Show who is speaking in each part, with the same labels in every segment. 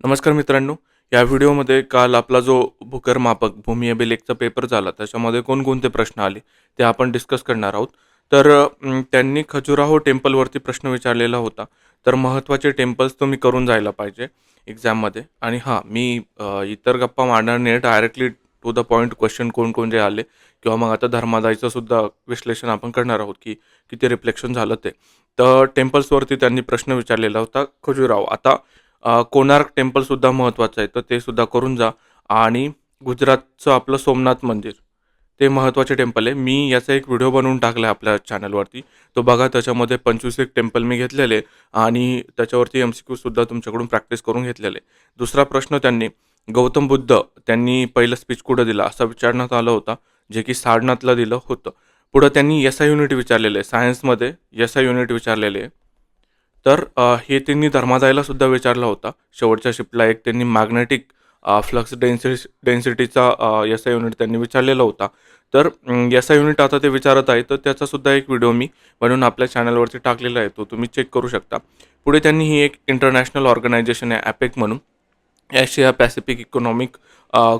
Speaker 1: नमस्कार मित्रांनो या व्हिडिओमध्ये काल आपला जो भूकर मापक भूमी अभिलेखचा पेपर झाला त्याच्यामध्ये कोणकोणते प्रश्न आले ते आपण डिस्कस करणार आहोत. तर त्यांनी खजुराहो टेम्पलवरती प्रश्न विचारलेला होता. तर महत्त्वाचे टेम्पल्स तुम्ही करून जायला पाहिजे एक्झाममध्ये आणि हां मी इतर गप्पा मांडणार नाही directly to the point question कोणकोणते आले किंवा मग आता धर्मादायचं सुद्धा विश्लेषण आपण करणार आहोत की किती रिफ्लेक्शन झालं ते. तर टेम्पल्सवरती त्यांनी प्रश्न विचारलेला होता खजुराहो. आता कोणार्क टेम्पलसुद्धा महत्त्वाचं आहे. तर ते सुद्धा करून जा. आणि गुजरातचं आपलं सोमनाथ मंदिर ते महत्त्वाचे टेम्पल आहे. मी याचा एक व्हिडिओ बनवून टाकला आहे आपल्या चॅनलवरती. तो बघा त्याच्यामध्ये पंचवीस एक टेम्पल मी घेतलेले आणि त्याच्यावरती एम सी क्यूसुद्धा तुमच्याकडून प्रॅक्टिस करून घेतलेले. दुसरा प्रश्न त्यांनी गौतम बुद्ध त्यांनी पहिलं स्पीच कुठं दिला असा विचारण्यात आलं होता जे की सारनाथला दिलं होतं. पुढं त्यांनी एस आय युनिट विचारलेलं आहे सायन्समध्ये एस आय युनिट विचारलेले. आहे तर हे त्यांनी धर्मादायला सुद्धा विचारला होता. शेवटच्या शिफ्टला एक त्यांनी मॅग्नेटिक फ्लक्स डेन्सि डेन्सिटीचा एस आय युनिट त्यांनी विचारलेला होता. तर एस आय युनिट आता ते विचारत आहे तर त्याचासुद्धा एक व्हिडिओ मी बनवून आपल्या चॅनलवरती टाकलेला आहे तो तुम्ही चेक करू शकता. पुढे त्यांनी ही एक इंटरनॅशनल ऑर्गनायझेशन आहे ॲपेक म्हणून. एशिया पॅसिफिक इकॉनॉमिक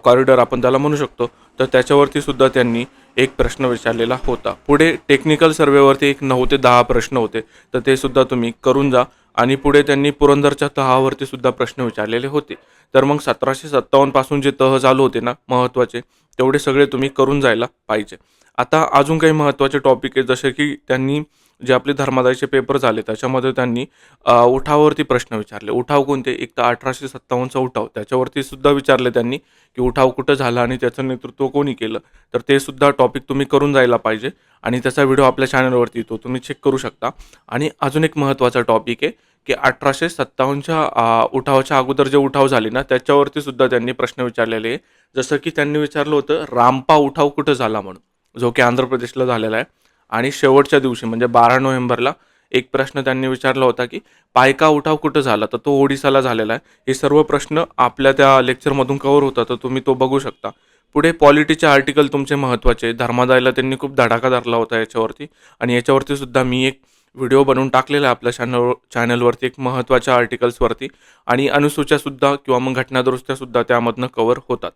Speaker 1: कॉरिडॉर आपण त्याला म्हणू शकतो. तर त्याच्यावरती सुद्धा त्यांनी एक प्रश्न विचारलेला होता. पुढे टेक्निकल सर्वेवरती एक नऊ ते दहा प्रश्न होते. तर ते सुद्धा तुम्ही करून जा. आणि पुढे त्यांनी पुरंदरच्या तहावरती सुद्धा प्रश्न विचारलेले होते. तर मग सतराशे सत्तावन्नपासून जे तह चालू होते ना महत्त्वाचे तेवढे सगळे तुम्ही करून जायला पाहिजे. आता अजून काही महत्त्वाचे टॉपिक आहे जसे की त्यांनी जे आपले धर्मादायचे पेपर झाले त्याच्यामध्ये त्यांनी उठावावरती प्रश्न विचारले. उठाव कोणते? एक तर अठराशे सत्तावन्नचा उठाव. त्याच्यावरती सुद्धा विचारले त्यांनी की उठाव कुठं झाला आणि त्याचं नेतृत्व कोणी केलं? तर ते सुद्धा टॉपिक तुम्ही करून जायला पाहिजे आणि त्याचा व्हिडिओ आपल्या चॅनलवरती येतो. तुम्ही चेक करू शकता. आणि अजून एक महत्त्वाचा टॉपिक आहे की अठराशे सत्तावन्नच्या उठावाच्या अगोदर जे उठाव झाले ना त्याच्यावरती सुद्धा त्यांनी प्रश्न विचारलेले आहे. जसं की त्यांनी विचारलं होतं रामपा उठाव कुठं झाला म्हणून. जो की आंध्र प्रदेशला झालेला आहे. आणि शेवटच्या दिवशी म्हणजे बारा नोव्हेंबरला एक प्रश्न त्यांनी विचारला होता की पायका उठाव कुठं झाला? तर तो ओडिसाला झालेला आहे. हे सर्व प्रश्न आपल्या त्या लेक्चरमधून कवर होता तर तुम्ही तो बघू शकता. पुढे पॉलिटीचे आर्टिकल तुमचे महत्त्वाचे धर्मादायला त्यांनी खूप धडाका धरला होता याच्यावरती. आणि याच्यावरती सुद्धा मी एक व्हिडिओ बनवून टाकलेला आहे आपल्या चॅनल चॅनलवरती एक महत्त्वाच्या आर्टिकल्सवरती आणि अनुसूच्यासुद्धा किंवा मग घटनादुरुस्त्यासुद्धा त्यामधनं कवर होतात.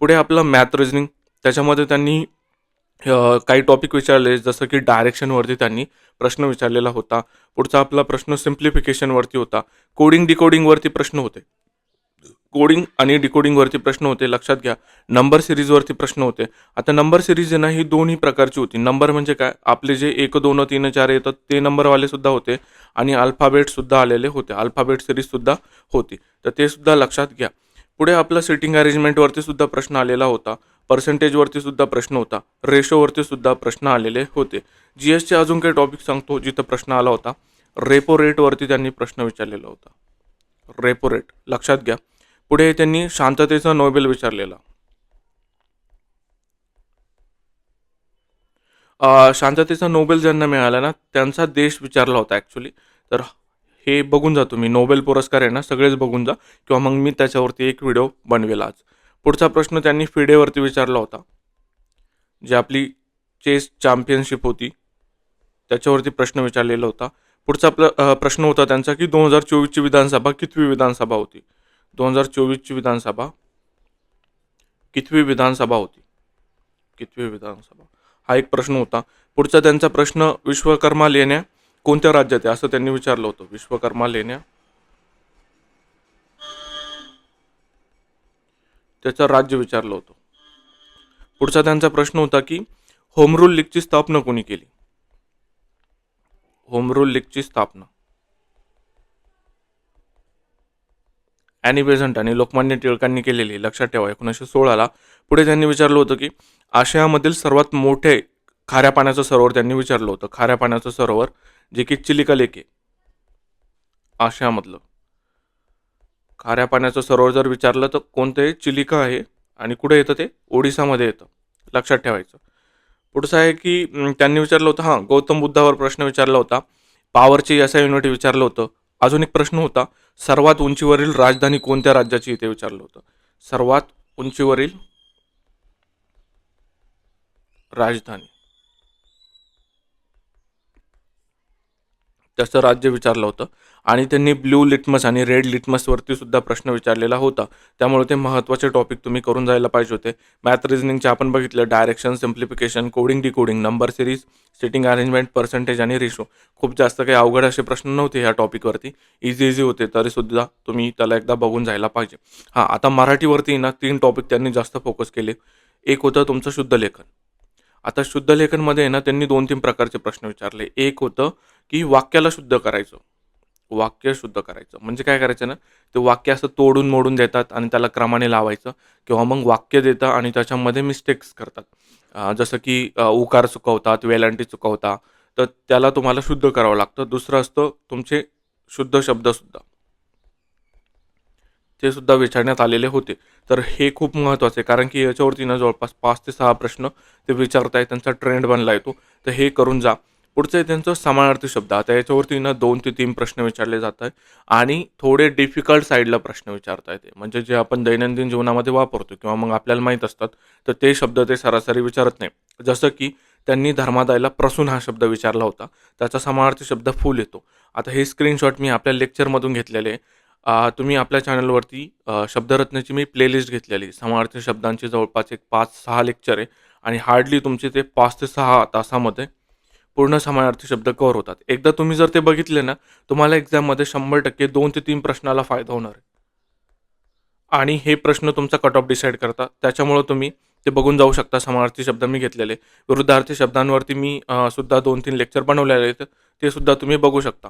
Speaker 1: पुढे आपलं मॅथ रिझनिंग त्याच्यामध्ये त्यांनी काही टॉपिक विचारले जसं की डायरेक्शनवरती त्यांनी प्रश्न विचारलेला होता. पुढचा आपला प्रश्न सिम्प्लिफिकेशनवरती होता. कोडिंग डिकोडिंगवरती प्रश्न होते. कोडिंग आणि डिकोडिंगवरती प्रश्न होते लक्षात घ्या. नंबर सिरीजवरती प्रश्न होते. आता नंबर सिरीज आहे ना ही दोन्ही प्रकारची होती. नंबर म्हणजे काय? आपले जे एक दोन तीन चार येतात ते नंबरवाले सुद्धा होते आणि अल्फाबेटसुद्धा आलेले होते. अल्फाबेट सिरीजसुद्धा होती. तर ते सुद्धा लक्षात घ्या. पुढे आपलं सिटिंग अरेंजमेंटवरती सुद्धा प्रश्न आलेला होता. पर्सेंटेजवरती सुद्धा प्रश्न होता. रेशोवरती सुद्धा प्रश्न आलेले होते. जी एसचे अजून काही टॉपिक सांगतो जिथं प्रश्न आला होता. रेपो रेटवरती त्यांनी प्रश्न विचारलेला होता. रेपो रेट लक्षात घ्या. पुढे त्यांनी शांततेचा नोबेल विचारलेला. शांततेचा नोबेल ज्यांना मिळाला ना त्यांचा देश विचारला होता ॲक्च्युली तर हे बघून जा तुम्ही. नोबेल पुरस्कार आहे ना सगळेच बघून जा. किंवा मग मी त्याच्यावरती एक व्हिडिओ बनवेल आज. पुढचा प्रश्न त्यांनी फिडेवरती विचारला होता. जी आपली चेस चॅम्पियनशिप होती त्याच्यावरती प्रश्न विचारलेला होता. पुढचा प्र प्रश्न होता त्यांचा की दोन हजार चोवीसची विधानसभा कितवी विधानसभा होती? दोन हजार चोवीसची विधानसभा कितवी विधानसभा होती? कितवी विधानसभा? हा एक प्रश्न होता. पुढचा त्यांचा प्रश्न विश्वकर्मा लेण्या कोणत्या राज्यात आहे? असं त्यांनी विचारलं होतं. विश्वकर्मा लेण्या त्याचं राज्य विचारलं होतं. पुढचा त्यांचा प्रश्न होता की होम रूल लीगची स्थापना कोणी केली? होम रूल लीगची स्थापना. अॅनी बेझंट आणि लोकमान्य टिळकांनी केलेली लक्षात ठेवा एकोणीसशे सोळाला पुढे त्यांनी विचारलं होतं की आशियामधील सर्वात मोठे खाऱ्या पाण्याचं सरोवर त्यांनी विचारलं होतं. खाऱ्या पाण्याचं सरोवर जे की चिलिका लेक आहे आशियामधलं. खाऱ्या पाण्याचं सरोवर जर विचारलं तर कोणतं आहे चिलिका आहे आणि कुठे येतं ते? ओडिसामध्ये येतं. लक्षात ठेवायचं. पुढचं आहे की त्यांनी विचारलं होतं हां गौतम बुद्धावर प्रश्न विचारला होता. पॉवरची असं युनिट विचारलं होतं. अजून एक प्रश्न होता सर्वात उंचीवरील राजधानी कोणत्या राज्याची? इथे विचारलं होतं. सर्वात उंचीवरील राजधानी. त्याचं राज्य विचारलं होतं. आणि त्यांनी ब्ल्यू लिटमस आणि रेड लिटमसवरती सुद्धा प्रश्न विचारलेला होता. त्यामुळे ते महत्त्वाचे टॉपिक तुम्ही करून जायला पाहिजे होते. मॅथ रिझनिंगचे आपण बघितलं. Direction simplification coding decoding number series sitting arrangement percentage आणि रेशो खूप जास्त काही अवघड असे प्रश्न नव्हते ह्या टॉपिकवरती इझी इझी होते. तरीसुद्धा तुम्ही त्याला एकदा बघून जायला पाहिजे. हां आता मराठीवरती ना तीन टॉपिक त्यांनी जास्त फोकस केले. एक होतं तुमचं शुद्ध लेखन. आता शुद्ध लेखनमध्ये ना त्यांनी दोन तीन प्रकारचे प्रश्न विचारले. एक होतं की वाक्याला शुद्ध करायचं. वाक्य शुद्ध करायचं. म्हणजे काय करायचं ना ते वाक्य असं तोडून मोडून देतात आणि त्याला क्रमाने लावायचं किंवा मग वाक्य देतं आणि त्याच्यामध्ये मिस्टेक्स करतात. जसं की उकार चुकवतात वेलांटी चुकवता तर त्याला तुम्हाला शुद्ध करावं लागतं. दुसरं असतं तुमचे शुद्ध शब्दसुद्धा ते सुद्धा विचारण्यात आलेले होते. तर हे खूप महत्त्वाचं आहे कारण की याच्यावरती ना जवळपास पाच ते सहा प्रश्न ते विचारताय त्यांचा ट्रेंड बनला येतो तर हे करून जा. पुढचं आहे त्यांचं समानार्थी शब्द. आता याच्यावरती ना दोन ते तीन प्रश्न विचारले जात आहेत आणि थोडे डिफिकल्ट साईडला प्रश्न विचारता येते म्हणजे जे आपण दैनंदिन जीवनामध्ये वापरतो किंवा मग आपल्याला माहीत असतात तर ते शब्द ते सरासरी विचारत नाही. जसं की त्यांनी धर्मादायला प्रसून हा शब्द विचारला होता. त्याचा समानार्थी शब्द फुल येतो. आता हे स्क्रीनशॉट मी आपल्या लेक्चरमधून घेतलेले आहे. तुम्ही आपल्या चॅनलवरती अ, शब्दरत्नाची मी प्लेलिस्ट घेतलेली. समानार्थी शब्दांचे जवळपास एक पाच सहा लेक्चर आहे आणि हार्डली तुमचे ते पाच ते सहा तासामध्ये पूर्ण समानार्थी शब्द कव्हर होतात. एकदा तुम्ही जर ते बघितले ना तुम्हाला एक्झाममध्ये शंभर टक्के दोन ते तीन प्रश्नाला फायदा होणार आहे. आणि हे प्रश्न तुमचा कट ऑफ डिसाईड करतात. त्याच्यामुळं तुम्ही ते बघून जाऊ शकता. समानार्थी शब्द मी घेतलेले. विरुद्धार्थी शब्दांवरती मी अ, सुद्धा दोन तीन लेक्चर बनवलेले आहेत. ते सुद्धा तुम्ही बघू शकता.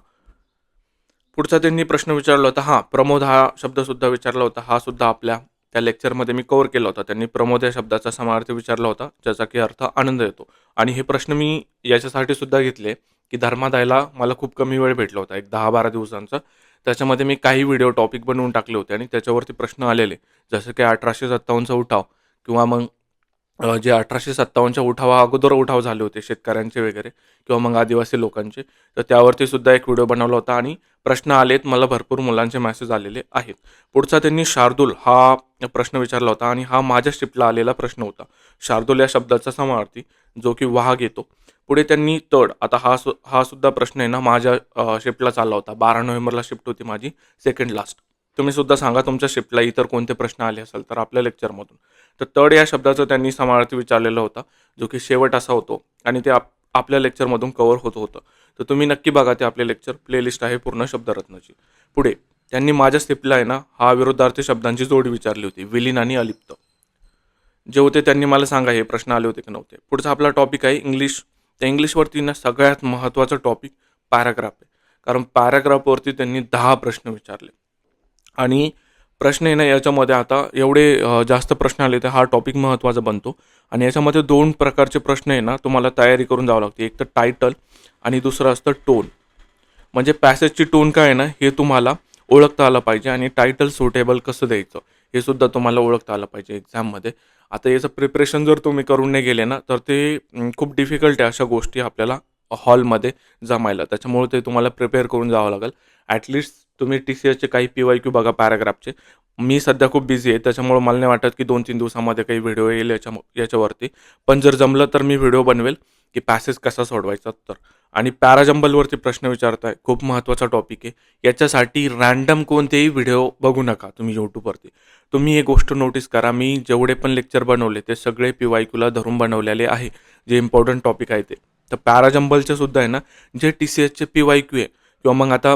Speaker 1: पुढचा त्यांनी प्रश्न विचारला होता हां प्रमोद हा शब्दसुद्धा विचारला होता. हा सुद्धा आपल्या त्या लेक्चरमध्ये मी कव्हर केला होता. त्यांनी प्रमोद या शब्दाचा समार्थ विचारला होता ज्याचा की अर्थ आनंद येतो. आणि हे प्रश्न मी याच्यासाठी सुद्धा घेतले की धर्मादायला मला खूप कमी वेळ भेटला होता एक दहा बारा दिवसांचा. त्याच्यामध्ये मी काही व्हिडिओ टॉपिक बनवून टाकले होते आणि त्याच्यावरती प्रश्न आलेले जसं की अठराशे सत्तावन्नचा उठाव किंवा मग जे अठराशे सत्तावन्नच्या उठावा अगोदर उठाव झाले होते शेतकऱ्यांचे वगैरे किंवा मग आदिवासी लोकांचे तर त्यावरती सुद्धा एक व्हिडिओ बनवला होता आणि प्रश्न आलेत. मला भरपूर मुलांचे मेसेज आलेले आहेत. पुढचा त्यांनी शार्दूल हा प्रश्न विचारला होता आणि हा माझ्या शिफ्टला आलेला प्रश्न होता. शार्दूल या शब्दाचा समार्थी जो की वाहक येतो. पुढे त्यांनी तड आता हा सु हा सुद्धा प्रश्न आहे ना माझ्या शिफ्टला चालला होता. बारा नोव्हेंबरला शिफ्ट होती माझी सेकंड लास्ट तुम्ही सुद्धा सांगा तुमच्या शिफ्टला इतर कोणते प्रश्न आले असेल तर आपल्या लेक्चरमधून तर तड या शब्दाचं त्यांनी समानार्थी विचारलेला होता जो की शेवट असा होतो आणि ते आप आपल्या लेक्चरमधून कव्हर होत होतं. तर तुम्ही नक्की बघा ते आपले लेक्चर प्लेलिस्ट आहे पूर्ण शब्दरत्नाची. पुढे त्यांनी माझ्या स्थिपला आहे ना हा विरुद्धार्थी शब्दांची जोडी विचारली होती विलीन आणि अलिप्त. जे होते त्यांनी मला सांगा हे प्रश्न आले होते की नव्हते. पुढचा आपला टॉपिक आहे इंग्लिश त्या इंग्लिशवरती ना सगळ्यात महत्त्वाचं टॉपिक पॅराग्राफ आहे. कारण पॅराग्राफवरती त्यांनी दहा प्रश्न विचारले. आणि प्रश्न आहे ना याच्यामध्ये आता एवढे जास्त प्रश्न आले तर हा टॉपिक महत्त्वाचा बनतो. आणि याच्यामध्ये दोन प्रकारचे प्रश्न आहे ना तुम्हाला तयारी करून जावं लागते. एक तर टायटल आणि दुसरं असतं टोन म्हणजे पॅसेजची टोन काय आहे ना हे तुम्हाला ओळखता आलं पाहिजे आणि टायटल सुटेबल कसं द्यायचं हे सुद्धा तुम्हाला ओळखता आलं पाहिजे एक्झाममध्ये आता याचं प्रिपरेशन जर तुम्ही करून नाही गेले ना तर ते खूप डिफिकल्ट आहे अशा गोष्टी आपल्याला हॉलमध्ये जमायला. त्याच्यामुळे ते तुम्हाला प्रिपेअर करून जावं लागेल. ॲटलिस्ट तुम्ही टी सी एसचे काही पी वाय क्यू बघा पॅराग्राफचे मी सध्या खूप बिझी आहे त्याच्यामुळे मला नाही वाटत की दोन तीन दिवसामध्ये काही व्हिडिओ येईल याच्या याच्यावरती. पण जर जमलं तर मी व्हिडिओ बनवेल की पॅसेज कसा सोडवायचा तर. आणि पॅराजंबलवरती प्रश्न विचारताय खूप महत्त्वाचा टॉपिक आहे. याच्यासाठी रँडम कोणतेही व्हिडिओ बघू नका तुम्ही यूट्यूबवरती तुम्ही एक गोष्ट नोटीस करा मी जेवढे पण लेक्चर बनवले ते सगळे पी वाय क्यूला धरून बनवलेले आहे. जे इम्पॉर्टंट टॉपिक आहे ते. तर पॅराजंबलचे सुद्धा आहे ना जे टी सी एसचे पी वाय क्यू आहे किंवा मग आता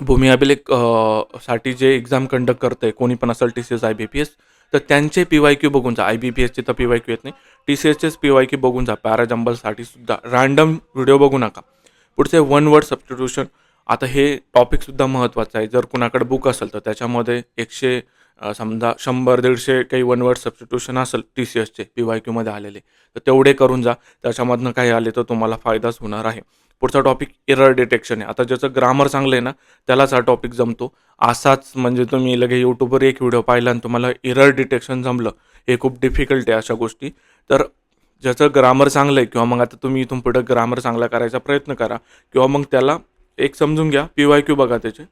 Speaker 1: भूमी अभिलेखसाठी जे एक्झाम कंडक्ट करते आहे कोणी पण असेल T C S I B P S तर त्यांचे पी वाय क्यू बघून जा. आय बी पी एसचे तर पी वाय क्यू येत नाही. टी सी एसचेच पी वाय क्यू बघून जा. पॅराजंबलसाठी सुद्धा. रँडम व्हिडिओ बघू नका. पुढचे वन वर्ड सबस्टिट्यूशन आता हे टॉपिकसुद्धा महत्त्वाचं आहे. जर कुणाकडे बुक असेल तर त्याच्यामध्ये एकशे समजा शंभर दीडशे काही वन वर्ड सबस्टिट्यूशन असेल टी सी एसचे पी वाय क्यूमध्ये आलेले तर तेवढे करून जा. त्याच्यामधनं काही आले तर तुम्हाला फायदाच होणार आहे. पुढचा टॉपिक एरर डिटेक्शन आहे. आता ज्याचं ग्रामर चांगलं आहे ना त्यालाच हा टॉपिक जमतो. असाच म्हणजे तुम्ही लगे यूट्यूबवर एक व्हिडिओ पाहिला आणि तुम्हाला एरर डिटेक्शन जमलं. हे खूप डिफिकल्ट आहे अशा गोष्टी. तर ज्याचं ग्रामर चांगलं आहे किंवा मग आता तुम्ही इथून पुढं ग्रामर चांगला करायचा प्रयत्न करा किंवा मग त्याला एक समजून घ्या पी वाय क्यू बघा त्याचे.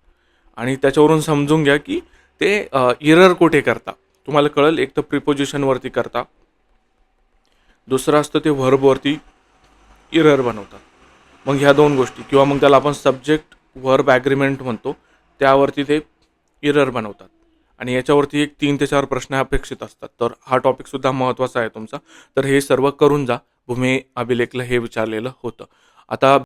Speaker 1: आणि त्याच्यावरून समजून घ्या की ते इरर कुठे करता? तुम्हाला कळेल एक तर प्रिपोजिशनवरती करता. दुसरं असतं ते व्हर्बवरती इरर बनवतात मग ह्या दोन गोष्टी किंवा मग त्याला आपण सब्जेक्ट व्हर्ब ॲग्रीमेंट म्हणतो त्यावरती ते इरर बनवतात. आणि याच्यावरती एक तीन ते चार प्रश्न अपेक्षित असतात. तर हा टॉपिकसुद्धा महत्त्वाचा आहे तुमचा. तर हे सर्व करून जा. भूमी अभिलेखला हे विचारलेलं होतं. आता